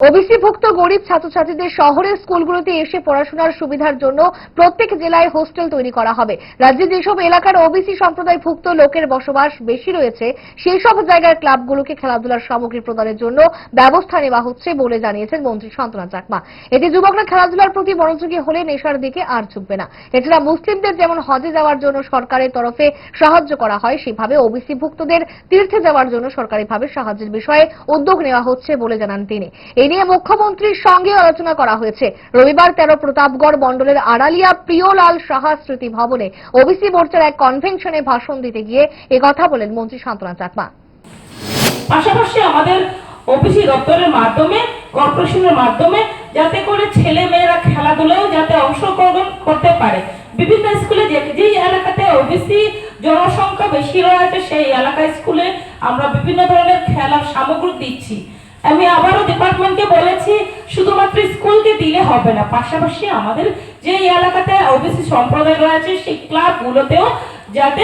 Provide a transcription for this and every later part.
OBC ভুক্ত গরিব ছাত্রছাত্রীদের শহরের স্কুলগুলোতে এসে পড়াশোনার সুবিধার জন্য প্রত্যেক জেলায় হোস্টেল তৈরি করা হবে। রাজ্যে যেসব এলাকার ওবিসি সম্প্রদায় ভুক্ত লোকের বসবাস বেশি রয়েছে সেই সব জায়গার ক্লাবগুলোকে খেলাধুলার সামগ্রী প্রদানের জন্য ব্যবস্থা নেওয়া হচ্ছে বলে জানিয়েছেন মন্ত্রী শান্তনা চাকমা। এতে যুবকরা খেলাধুলার প্রতি মনোযোগী হলে নেশার দিকে আর ঝুঁকবে না। এছাড়া মুসলিমদের যেমন হজে যাওয়ার জন্য সরকারের তরফে সাহায্য করা হয়, সেভাবে ওবিসি ভুক্তদের তীর্থে যাওয়ার জন্য সরকারিভাবে সাহায্যের বিষয়ে উদ্যোগ নেওয়া হচ্ছে বলে জানান তিনি। নিয়ে মুখ্যমন্ত্রীর সঙ্গে আলোচনা করা হয়েছে। রবিবার তেরো প্রতাপগড় মণ্ডলের আড়ালিয়া প্রিয়লাল সাহা স্মৃতি ভবনে ওবিসি মোর্চার এক কনভেনশনে ভাষণ দিতে গিয়ে কথা বলেন মন্ত্রী শান্তনা চাকমা। পাশাপাশি আমাদের ওবিসি দপ্তরের মাধ্যমে, কর্পোরেশনের মাধ্যমে যাতে করে ছেলে মেয়েরা খেলাধুলাও যাতে অংশগ্রহণ করতে পারে। বিভিন্ন স্কুলে যে, যেই এলাকাতে ওবিসি জনসংখ্যা বেশি রয়েছে, সেই এলাকায় স্কুলে আমরা বিভিন্ন ধরনের খেলার সামগ্রী দিচ্ছি। আমি আবারও ডিপার্টমেন্টকে বলেছি, শুধুমাত্র স্কুলকে দিলে হবে না, পাশাপাশি আমাদের যে এলাকাতে ওবিসি সম্প্রদায় রয়েছে সেই ক্লাবগুলোতেও যাতে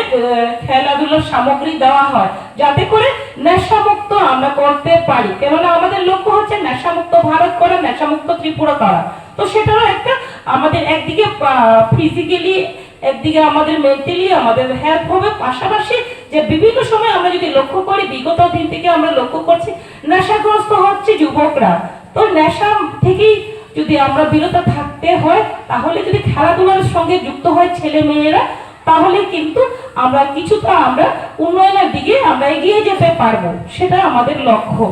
খেলাধুলার সামগ্রী দেওয়া হয়, যাতে করে নেশামুক্ত আমরা করতে পারি। কেননা আমাদের লক্ষ্য হচ্ছে নেশামুক্ত ভারত করা, নেশামুক্ত ত্রিপুরা করা। তো সেটারও একটা আমাদের একদিকে ফিজিক্যালি একদিকে আমাদের মেন্টালি আমাদের হেল্প হবে। পাশাপাশি যে বিভিন্ন সময় আমরা যদি লক্ষ্য করি, বিগত দিন থেকে আমরা লক্ষ্য নেশাগ্রস্ত হচ্ছে যুবকরা। তো নেশা থেকেই যদি আমরা বিরত থাকতে হয়, তাহলে যদি খেলাধুলার সঙ্গে যুক্ত হয় ছেলে মেয়েরা, তাহলে কিন্তু আমরা কিছুটা আমরা উন্নয়নের দিকে আমরা এগিয়ে যেতে পারব। সেটা আমাদের লক্ষ্য।